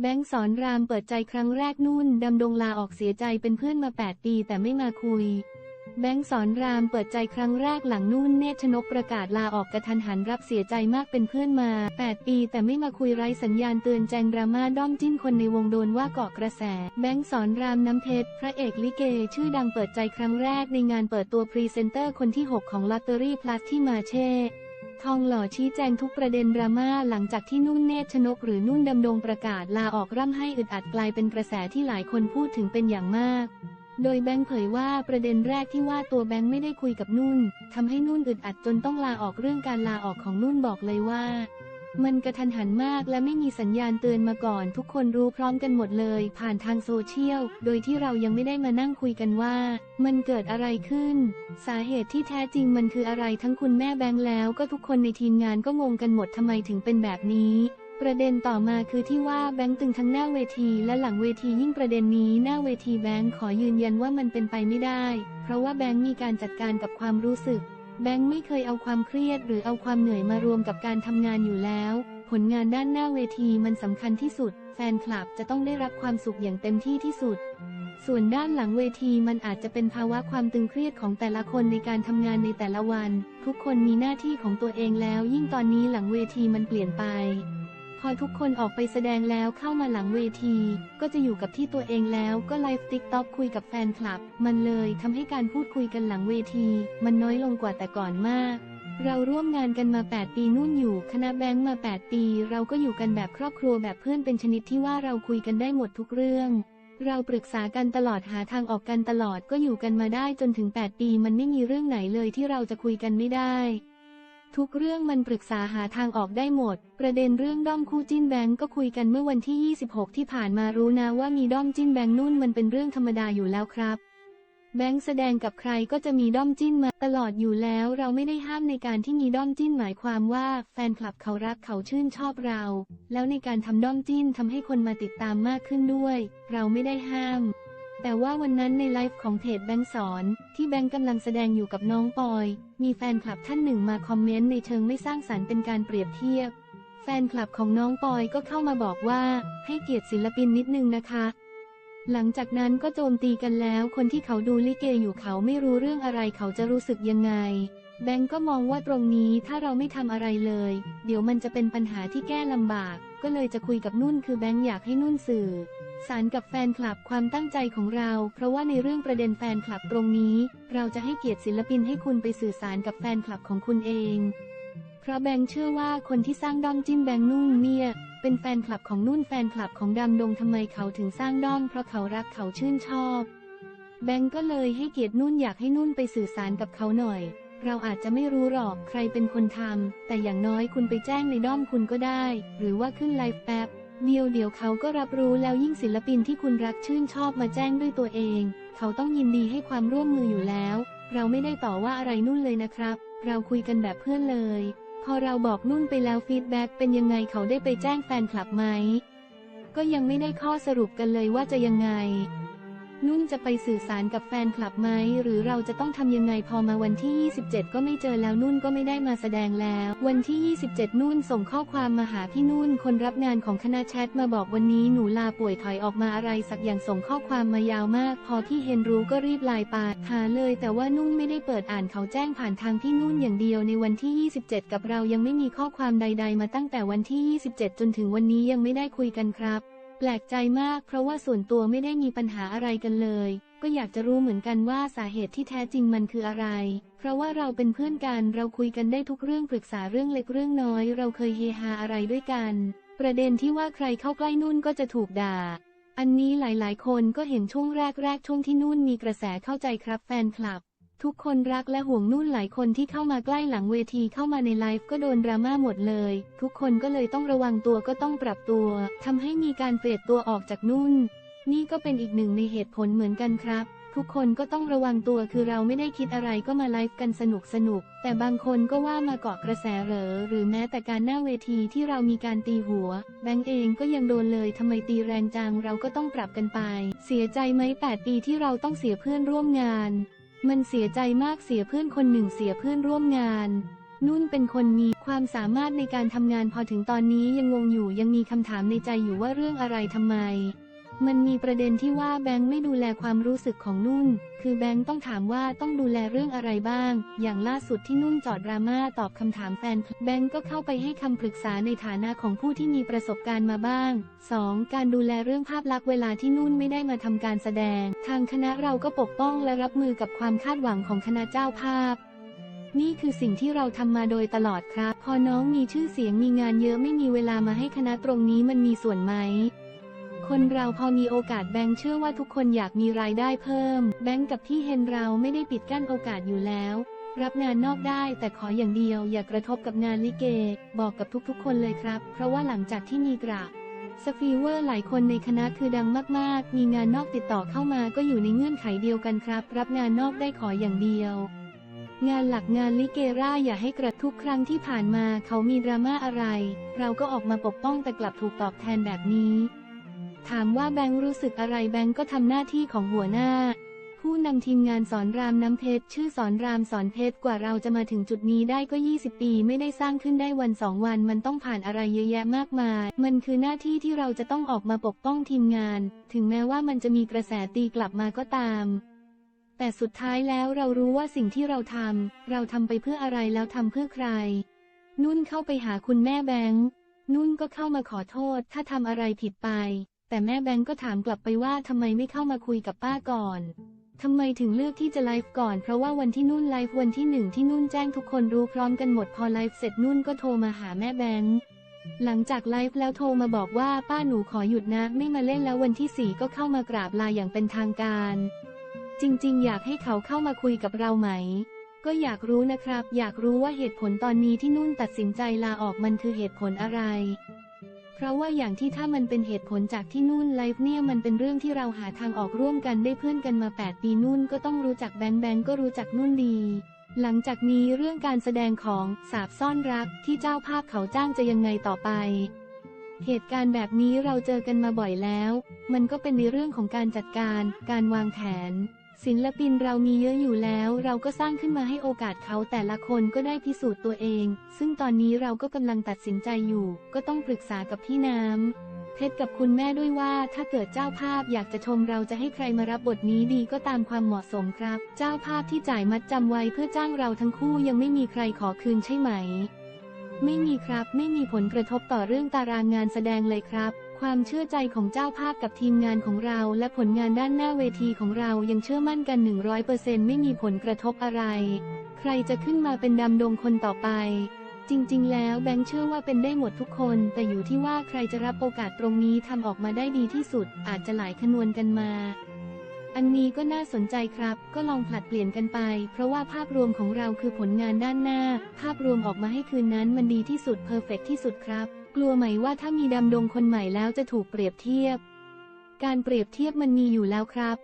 แบงค์สอนรามเปิดใจครั้งแรกนุ่นดำดงลาออกเสียใจเป็นเพื่อนมา 8 ปีแต่ไม่มาคุย แบงค์สอนรามเปิดใจครั้งแรกหลังนุ่นเนชนกประกาศลาออกกระทันหันรับเสียใจมากเป็นเพื่อนมา 8 ปีแต่ไม่มาคุยไร้สัญญาณเตือนแจงดราม่าด้อมจิ้นคนในวงโดนว่าเกาะกระแส แบงค์สอนรามน้ำเพชรพระเอกลิเก ชื่อดังเปิดใจครั้งแรกในงานเปิดตัวพรีเซนเตอร์คนที่ 6 ของลอตเตอรี่พลัสที่มาเช่ ทองหล่อชี้แจงทุกประเด็นดราม่าหลังจากที่นุ่นเนตรชนกหรือนุ่นดำดงประกาศลาออกร่ำให้อึดอัดกลายเป็นกระแสที่หลายคนพูดถึงเป็นอย่างมาก โดยแบงค์เผยว่าประเด็นแรกที่ว่าตัวแบงค์ไม่ได้คุยกับนุ่นทำให้นุ่นอึดอัดจนต้องลาออกเรื่องการลาออกของนุ่นบอกเลยว่า มันกระทันหันมากและไม่มีสัญญาณเตือนมาก่อน ทุกคนรู้พร้อมกันหมดเลย ผ่านทางโซเชียล โดยที่เรายังไม่ได้มานั่งคุยกันว่า มันเกิดอะไรขึ้น สาเหตุที่แท้จริงมันคืออะไรทั้งคุณแม่แบงค์แล้ว ก็ทุกคนในทีมงานก็งงกันหมดทำไมถึงเป็นแบบนี้ประเด็นต่อมาคือที่ว่าแบงค์ตึงทั้งหน้าเวทีและหลังเวทียิ่งประเด็นนี้หน้าเวทีแบงค์ขอยืนยันว่ามันเป็นไปไม่ได้ เพราะว่าแบงค์มีการจัดการกับความรู้สึก แบงค์ไม่เคยเอาความเครียดหรือเอาความเหนื่อยมารวมกับการทำงานอยู่แล้ว ผลงานด้านหน้าเวทีมันสำคัญที่สุด แฟนคลับจะต้องได้รับความสุขอย่างเต็มที่ที่สุด ส่วนด้านหลังเวทีมันอาจจะเป็นภาวะความตึงเครียดของแต่ละคนในการทำงานในแต่ละวัน ทุกคนมีหน้าที่ของตัวเองแล้ว ยิ่งตอนนี้หลังเวทีมันเปลี่ยนไป พอทุกคนออกไปแสดงแล้วเข้ามาหลังเวที ก็จะอยู่กับที่ตัวเองแล้วก็ไลฟ์ติ๊กต็อกคุยกับแฟนคลับ มันเลยทำให้การพูดคุยกันหลังเวที มันน้อยลงกว่าแต่ก่อนมาก เราร่วมงานกันมา 8 ปีนู่นอยู่ คณะแบงค์มา 8 ปี เราก็อยู่กันแบบครอบครัวแบบเพื่อนเป็นชนิดที่ว่าเราคุยกันได้หมดทุกเรื่องเราปรึกษากันตลอดหาทางออกกันตลอดก็อยู่กันมาได้จนถึง 8 ปี มันไม่มีเรื่องไหนเลยที่เราจะคุยกันไม่ได้ ทุกเรื่องมันปรึกษาหาทางออกได้หมด ประเด็นเรื่องด้อมคู่จิ้นแบงก์ก็คุยกันเมื่อวันที่ 26 ที่ผ่านมารู้นะว่ามีด้อมจิ้นแบงก์นุ่นมันเป็นเรื่องธรรมดาอยู่แล้วครับ แบงค์แสดงกับใครก็จะมีด้อมจิ้นมาตลอดอยู่แล้ว เราไม่ได้ห้ามในการที่มีด้อมจิ้นหมายความว่า แฟนคลับเขารักเขาชื่นชอบเรา แล้วในการทำด้อมจิ้นทำให้คนมาติดตามมากขึ้นด้วย เราไม่ได้ห้ามแต่ว่าวันนั้นในไลฟ์ของเพจแบงค์สอน ที่แบงค์กำลังแสดงอยู่กับน้องปอย มีแฟนคลับท่านหนึ่งมาคอมเมนต์ในเชิงไม่สร้างสรรค์เป็นการเปรียบเทียบ แฟนคลับของน้องปอยก็เข้ามาบอกว่าให้เกียรติศิลปินนิดนึงนะคะ หลังจากนั้นก็โจมตีกันแล้วคนที่เขาดูลิเกอยู่เขาไม่รู้เรื่องอะไรเขาจะรู้สึกยังไง แบงก์ก็มองว่าตรงนี้ถ้าเราไม่ทำอะไรเลย เดี๋ยวมันจะเป็นปัญหาที่แก้ลำบาก ก็เลยจะคุยกับนุ่นคือแบงก์อยากให้นุ่นสื่อ สารกับแฟนคลับความตั้งใจของเรา เพราะว่าในเรื่องประเด็นแฟนคลับตรงนี้ เราจะให้เกียรติศิลปินให้คุณไปสื่อสารกับแฟนคลับของคุณเอง เพราะแบงค์เชื่อว่าคนที่สร้างด้อมจิ้นแบงค์นุ่นเนี่ย เป็นแฟนคลับของนุ่นแฟนคลับของดำดงทำไมเขาถึงสร้างด้อมเพราะเขารักเขาชื่นชอบ แบงค์ก็เลยให้เกียรตินุ่นอยากให้นุ่นไปสื่อสารกับเขาหน่อย เราอาจจะไม่รู้หรอกใครเป็นคนทำแต่อย่างน้อยคุณไปแจ้งในด้อมคุณก็ได้ หรือว่าขึ้นไลฟ์แป๊บ เดียวเดี๋ยวเขาก็รับรู้แล้วยิ่งศิลปินที่คุณรักชื่นชอบมาแจ้งด้วยตัวเอง เขาต้องยินดีให้ความร่วมมืออยู่แล้ว เราไม่ได้ต่อว่าอะไรนุ่นเลยนะครับ เราคุยกันแบบเพื่อนเลย พอเราบอกนุ่นไปแล้วฟีดแบ็กเป็นยังไงเขาได้ไปแจ้งแฟนคลับไหมก็ยังไม่ได้ข้อสรุปกันเลยว่าจะยังไง นุ่นจะไปสื่อสารกับแฟนคลับไหมหรือเราจะต้องทำยังไงพอมาวันที่ 27 ก็ไม่เจอแล้วนุ่นก็ไม่ได้มาแสดงแล้ว วันที่ 27 นุ่นส่งข้อความมาหาพี่นุ่นคนรับงานของคณะแชทมาบอกวันนี้หนูลาป่วยถอยออกมาอะไรสักอย่างส่งข้อความมายาวมาก พอพี่เห็นรู้ก็รีบไลน์ไปหาเลย แต่ว่านุ่นไม่ได้เปิดอ่านเขาแจ้งผ่านทางพี่นุ่นอย่างเดียวในวันที่ 27 กับเรายังไม่มีข้อความใด ๆ มาตั้งแต่วันที่ 27 จนถึงวันนี้ยังไม่ได้คุยกันครับ แปลกใจมากเพราะว่าส่วนตัวไม่ได้มีปัญหาอะไรกันเลย ก็อยากจะรู้เหมือนกันว่าสาเหตุที่แท้จริงมันคืออะไร เพราะว่าเราเป็นเพื่อนกันเราคุยกันได้ทุกเรื่องปรึกษาเรื่องเล็กเรื่องน้อย เราเคยเฮฮาอะไรด้วยกัน ประเด็นที่ว่าใครเข้าใกล้นุ่นก็จะถูกด่า อันนี้หลายๆ คนก็เห็นช่วงแรกๆช่วงที่นุ่นมีกระแสเข้าใจครับแฟนคลับ ทุกคนรักและห่วงนุ่นหลายคนที่เข้ามาใกล้หลังเวทีเข้ามาในไลฟ์ก็โดนดราม่าหมดเลย ทุกคนก็เลยต้องระวังตัวก็ต้องปรับตัวทำให้มีการเฟดตัวออกจากนุ่น นี่ก็เป็นอีกหนึ่งในเหตุผลเหมือนกันครับ ทุกคนก็ต้องระวังตัวคือเราไม่ได้คิดอะไรก็มาไลฟ์กันสนุกสนุก แต่บางคนก็ว่ามาเกาะกระแสเหรอหรือแม้แต่การหน้าเวทีที่เรามีการตีหัว แบงก์เองก็ยังโดนเลยทำไมตีแรงจังเราก็ต้องปรับกันไป เสียใจไหม8ปีที่เราต้องเสียเพื่อนร่วมงาน มันเสียใจมากเสียเพื่อนคนหนึ่งเสียเพื่อนร่วมงาน นุ่นเป็นคนมีความสามารถในการทำงานพอถึงตอนนี้ยังงงอยู่ยังมีคำถามในใจอยู่ว่าเรื่องอะไรทำไม มันมีประเด็นที่ว่าแบงค์ไม่ดูแลความรู้สึกของนุ่น คือแบงค์ต้องถามว่าต้องดูแลเรื่องอะไรบ้าง อย่างล่าสุดที่นุ่นจอดดราม่าตอบคำถามแฟน แบงค์ก็เข้าไปให้คำปรึกษาในฐานะของผู้ที่มีประสบการณ์มาบ้าง 2. การดูแลเรื่องภาพลักษณ์เวลาที่นุ่นไม่ได้มาทำการแสดง ทางคณะเราก็ปกป้องและรับมือกับความคาดหวังของคณะเจ้าภาพนี่คือสิ่งที่เราทำมาโดยตลอดครับ พอน้องมีชื่อเสียงมีงานเยอะไม่มีเวลามาให้คณะตรงนี้มันมีส่วนไหม คนเราพอมีโอกาสแบงค์เชื่อว่าทุกคนอยากมีรายได้เพิ่ม แบงค์กับที่เฮนเราไม่ได้ปิดกั้นโอกาสอยู่แล้ว รับงานนอกได้แต่ขออย่างเดียวอย่ากระทบกับงานลิเก บอกกับทุกๆ คนเลยครับ เพราะว่าหลังจากที่มีกระสฟีเวอร์หลายคนในคณะคือดังมากๆ มีงานนอกติดต่อเข้ามาก็อยู่ในเงื่อนไขเดียวกันครับ รับงานนอกได้ขออย่างเดียว งานหลักงานลิเกร่าอย่าให้กระทุกครั้งที่ผ่านมาเขามีดราม่าอะไร เราก็ออกมาปกป้องแต่กลับถูกตอบแทนแบบนี้ ถามว่าแบงค์รู้สึกอะไรแบงค์ก็ทำหน้าที่ของหัวหน้า ผู้นำทีมงานสอนรามน้ำเพชร ชื่อสอนรามสอนเพชรกว่าเราจะมาถึงจุดนี้ได้ก็ 20 ปีไม่ได้สร้างขึ้นได้วันสองวัน มันต้องผ่านอะไรเยอะแยะมากมาย มันคือหน้าที่ที่เราจะต้องออกมาปกป้องทีมงาน ถึงแม้ว่ามันจะมีกระแสตีกลับมาก็ตาม แต่สุดท้ายแล้วเรารู้ว่าสิ่งที่เราทำเราทำไปเพื่ออะไรแล้วทำเพื่อใคร นุ่นเข้าไปหาคุณแม่แบงค์นุ่นก็เข้ามาขอโทษถ้าทำอะไรผิดไป แต่แม่แบงค์ก็ถามกลับไปว่าทำไมไม่เข้ามาคุยกับป้าก่อนทำไมถึงเลือกที่จะไลฟ์ก่อน เพราะว่าวันที่นุ่นไลฟ์วันที่หนึ่งที่นุ่นแจ้งทุกคนรู้พร้อมกันหมดพอไลฟ์เสร็จนุ่นก็โทรมาหาแม่แบงค์หลังจากไลฟ์แล้วโทรมาบอกว่าป้าหนูขอหยุดนะไม่มาเล่นแล้ววันที่สี่ก็เข้ามากราบลาอย่างเป็นทางการ จริงๆ อยากให้เขาเข้ามาคุยกับเราไหม ก็อยากรู้นะครับ อยากรู้ว่าเหตุผลตอนนี้ที่นุ่นตัดสินใจลาออกมันคือเหตุผลอะไร เพราะว่าอย่างที่ถ้ามันเป็นเหตุผลจากที่นุ่นไลฟ์เนี่ยมันเป็นเรื่องที่เราหาทางออกร่วมกันได้เพื่อนกันมา 8 ปีนุ่นก็ต้องรู้จักแบงค์แบงค์ก็รู้จักนุ่นดี หลังจากนี้เรื่องการแสดงของสาบซ่อนรักที่เจ้าภาพเขาจ้างจะยังไงต่อไป เหตุการณ์แบบนี้เราเจอกันมาบ่อยแล้ว มันก็เป็นในเรื่องของการจัดการ การวางแผน ศิลปินเรามีเยอะอยู่แล้ว เราก็สร้างขึ้นมาให้โอกาสเขาแต่ละคนก็ได้พิสูจน์ตัวเอง ซึ่งตอนนี้เราก็กำลังตัดสินใจอยู่ ก็ต้องปรึกษากับพี่น้ำเพชรกับคุณแม่ด้วยว่าถ้าเกิดเจ้าภาพอยากจะชมเราจะให้ใครมารับบทนี้ดีก็ตามความเหมาะสมครับ เจ้าภาพที่จ่ายมัดจำไว้เพื่อจ้างเราทั้งคู่ยังไม่มีใครขอคืนใช่ไหม ไม่มีครับ ไม่มีผลกระทบต่อเรื่องตารางงานแสดงเลยครับ ความเชื่อใจของเจ้าภาพกับทีมงานของเรา และผลงานด้านหน้าเวทีของเรายังเชื่อมั่นกัน 100%ไม่มีผลกระทบอะไร ใครจะขึ้นมาเป็นดำดงคนต่อไป จริง ๆ แล้วแบงค์เชื่อว่าเป็นได้หมดทุกคน แต่อยู่ที่ว่าใครจะรับโอกาสตรงนี้ทำออกมาได้ดีที่สุด อาจจะหลายขนวนกันมาอันนี้ก็น่าสนใจครับ ก็ลองผลัดเปลี่ยนกันไป เพราะว่าภาพรวมของเราคือผลงานด้านหน้า ภาพรวมออกมาให้คืนนั้นมันดีที่สุดเพอร์เฟกที่สุดครับ กลัวไหมว่าถ้ามีดำดงคนใหม่แล้วจะถูกเปรียบเทียบ การเปรียบเทียบมันมีอยู่แล้วครับ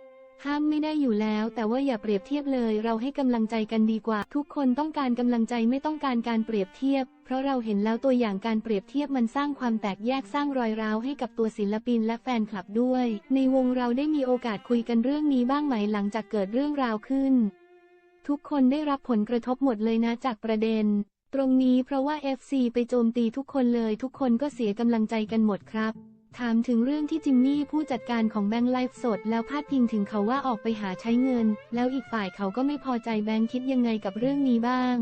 ห้ามไม่ได้อยู่แล้ว แต่ว่าอย่าเปรียบเทียบเลย เราให้กำลังใจกันดีกว่า ทุกคนต้องการกำลังใจไม่ต้องการการเปรียบเทียบ เพราะเราเห็นแล้วตัวอย่างการเปรียบเทียบมันสร้างความแตกแยกสร้างรอยร้าวให้กับตัวศิลปินและแฟนคลับด้วย ในวงเราได้มีโอกาสคุยกันเรื่องนี้บ้างไหมหลังจากเกิดเรื่องราวขึ้น ทุกคนได้รับผลกระทบหมดเลยนะจากประเด็น ตรงนี้เพราะว่า FC ไปโจมตีทุกคนเลยทุกคนก็เสียกำลังใจกันหมดครับ ถามถึงเรื่องที่จิมมี่ผู้จัดการของแบงค์ไลฟ์สด แล้วพาดพิงถึงเขาว่าออกไปหาใช้เงิน แล้วอีกฝ่ายเขาก็ไม่พอใจแบงค์คิดยังไงกับเรื่องนี้บ้าง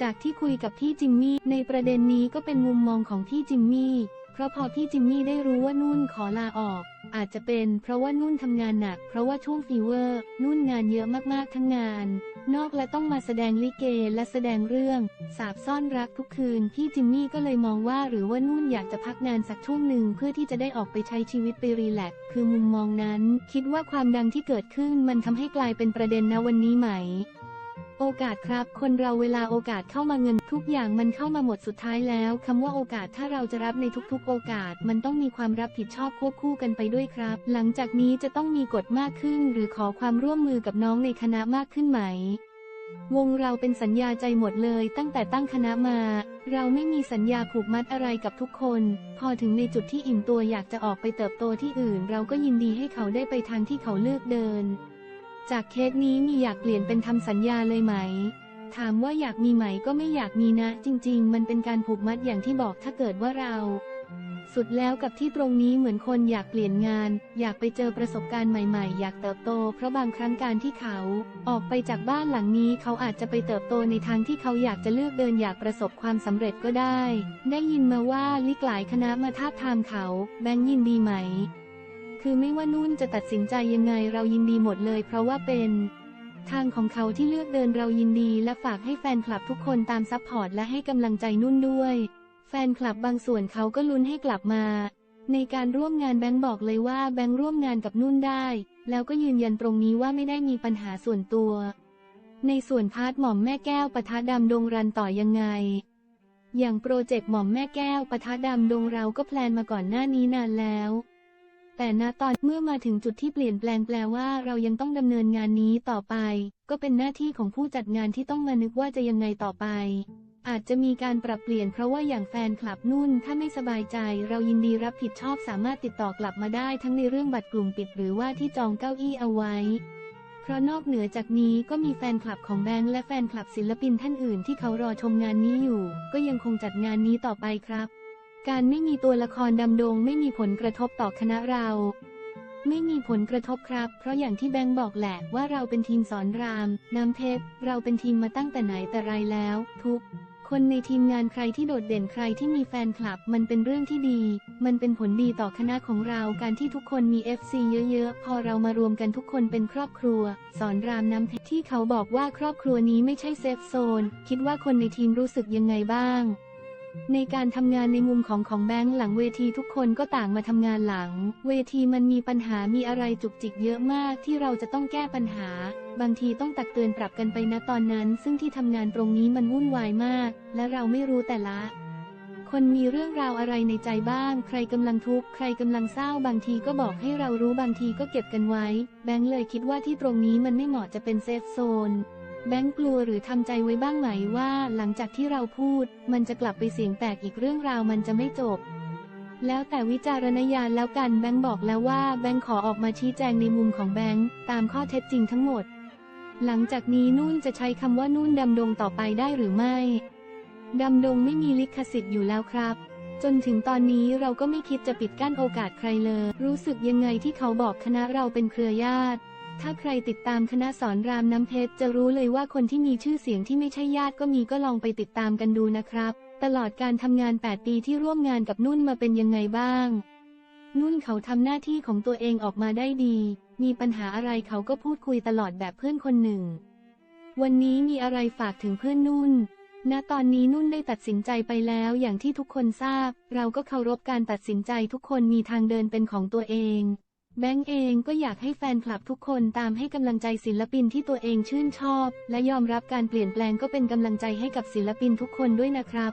จากที่คุยกับพี่จิมมี่ในประเด็นนี้ก็เป็นมุมมองของพี่จิมมี่ เพราะพอพี่จิมมี่ได้รู้ว่านุ่นขอลาออก อาจจะเป็นเพราะว่านุ่นทำงานหนัก เพราะว่าช่วงฟีเวอร์ นุ่นงานเยอะมากๆทั้งงาน นอกและต้องมาแสดงลิเกและแสดงเรื่อง สาบซ่อนรักทุกคืน พี่จิมมี่ก็เลยมองว่าหรือว่านุ่นอยากจะพักงานสักช่วงหนึ่งเพื่อที่จะได้ออกไปใช้ชีวิตไปรีแลกซ์คือมุมมองนั้น คิดว่าความดังที่เกิดขึ้นมันทำให้กลายเป็นประเด็นนะวันนี้ไหม โอกาสครับ คนเราเวลาโอกาสเข้ามาเงินทุกอย่างมันเข้ามาหมดสุดท้ายแล้วคำว่าโอกาสถ้าเราจะรับในทุกๆ โอกาส มันต้องมีความรับผิดชอบควบคู่กันไปด้วยครับ หลังจากนี้จะต้องมีกฎมากขึ้น หรือขอความร่วมมือกับน้องในคณะมากขึ้นไหม วงเราเป็นสัญญาใจหมดเลย ตั้งแต่ตั้งคณะมา เราไม่มีสัญญาผูกมัดอะไรกับทุกคน พอถึงในจุดที่อิ่มตัวอยากจะออกไปเติบโตที่อื่น เราก็ยินดีให้เขาได้ไปทางที่เขาเลือกเดิน จากเคสนี้มีอยากเปลี่ยนเป็นทำสัญญาเลยไหม ถามว่าอยากมีไหมก็ไม่อยากมีนะ จริง ๆ มันเป็นการผูกมัดอย่างที่บอกถ้าเกิดว่าเรา สุดแล้วกับที่ตรงนี้เหมือนคนอยากเปลี่ยนงาน อยากไปเจอประสบการณ์ใหม่ ๆ อยากเติบโต เพราะบางครั้งการที่เขา ออกไปจากบ้านหลังนี้เขาอาจจะไปเติบโตในทางที่เขาอยากจะเลือกเดินอยากประสบความสำเร็จก็ได้ ได้ยินมาว่าลิกหลายคณะมาทาบทามเขา แบงค์ยินดีไหม คือไม่ว่านุ่นจะตัดสินใจยังไงเรายินดีหมดเลย เพราะว่าเป็นทางของเขาที่เลือกเดินเรายินดีและฝากให้แฟนคลับทุกคนตามซัพพอร์ตและให้กำลังใจนุ่นด้วย แฟนคลับบางส่วนเขาก็ลุ้นให้กลับมา ในการร่วมงานแบงค์บอกเลยว่าแบงค์ร่วมงานกับนุ่นได้ แล้วก็ยืนยันตรงนี้ว่าไม่ได้มีปัญหาส่วนตัว ในส่วนพาร์ทหม่อมแม่แก้วปะทะดำดงรันต่อยังไง อย่างโปรเจกต์หม่อมแม่แก้วปะทะดำดงเราก็แพลนมาก่อนหน้านี้นานแล้ว แต่ณตอนเมื่อมาถึงจุดที่เปลี่ยนแปลงแปลว่าเรายังต้องดำเนินงานนี้ต่อไป ก็เป็นหน้าที่ของผู้จัดงานที่ต้องมานึกว่าจะยังไงต่อไป อาจจะมีการปรับเปลี่ยนเพราะว่าอย่างแฟนคลับนุ่น ถ้าไม่สบายใจ เรายินดีรับผิดชอบสามารถติดต่อกลับมาได้ทั้งในเรื่องบัตรกลุ่มปิดหรือว่าที่จองเก้าอี้เอาไว้เพราะนอกเหนือจากนี้ก็มีแฟนคลับของแบงค์และแฟนคลับศิลปินท่านอื่นที่เขารอชมงานนี้อยู่ ก็ยังคงจัดงานนี้ต่อไปครับ การไม่มีตัวละครดำดงไม่มีผลกระทบต่อคณะเรา ไม่มีผลกระทบครับ เพราะอย่างที่แบงค์บอกแหละว่าเราเป็นทีมสอนราม น้ำเพชร เราเป็นทีมมาตั้งแต่ไหนแต่ไรแล้ว ทุกคนในทีมงานใครที่โดดเด่นใครที่มีแฟนคลับ มันเป็นเรื่องที่ดี มันเป็นผลดีต่อคณะของเราการที่ทุกคนมี FC เยอะๆ พอเรามารวมกันทุกคนเป็นครอบครัว สอนรามน้ำเพชรที่เขาบอกว่าครอบครัวนี้ไม่ใช่เซฟโซน คิดว่าคนในทีมรู้สึกยังไงบ้าง ในการทำงานในมุมของของแบงค์หลังเวทีทุกคนก็ต่างมาทำงานหลัง เวทีมันมีปัญหามีอะไรจุกจิกเยอะมากที่เราจะต้องแก้ปัญหา บางทีต้องตักเตือนปรับกันไปนะตอนนั้น ซึ่งที่ทำงานตรงนี้มันวุ่นวายมาก และเราไม่รู้แต่ละ คนมีเรื่องราวอะไรในใจบ้าง ใครกำลังทุกข์ใครกำลังเศร้าบางทีก็บอกให้เรารู้บางทีก็เก็บกันไว้ แบงค์เลยคิดว่าที่ตรงนี้มันไม่เหมาะจะเป็นเซฟโซน แบงค์กลัวหรือทำใจไว้บ้างไหมว่าหลังจากที่เราพูด มันจะกลับไปเสียงแตกอีกเรื่องราวมันจะไม่จบ แล้วแต่วิจารณญาณแล้วกันแบงค์บอกแล้วว่าแบงค์ขอออกมาชี้แจงในมุมของแบงค์ตามข้อเท็จจริงทั้งหมด หลังจากนี้นุ่นจะใช้คำว่านุ่นดำดงต่อไปได้หรือไม่ ดำดงไม่มีลิขสิทธิ์อยู่แล้วครับ จนถึงตอนนี้เราก็ไม่คิดจะปิดกั้นโอกาสใครเลย รู้สึกยังไงที่เขาบอกคณะเราเป็นเครือญาติ ถ้าใครติดตามคณะสอนรามน้ำเพชรจะรู้เลยว่าคนที่มีชื่อเสียงที่ไม่ใช่ญาติก็มีก็ลองไปติดตามกันดูนะครับ ตลอดการทำงาน 8 ปีที่ร่วมงานกับนุ่นมาเป็นยังไงบ้าง นุ่นเขาทำหน้าที่ของตัวเองออกมาได้ดี มีปัญหาอะไรเขาก็พูดคุยตลอดแบบเพื่อนคนหนึ่ง วันนี้มีอะไรฝากถึงเพื่อนนุ่นณตอนนี้นุ่นได้ตัดสินใจไปแล้วอย่างที่ทุกคนทราบ เราก็เคารพการตัดสินใจทุกคนมีทางเดินเป็นของตัวเอง แบงก์เองก็อยากให้แฟนคลับทุกคนตามให้กำลังใจศิลปินที่ตัวเองชื่นชอบ และยอมรับการเปลี่ยนแปลงก็เป็นกำลังใจให้กับศิลปินทุกคนด้วยนะครับ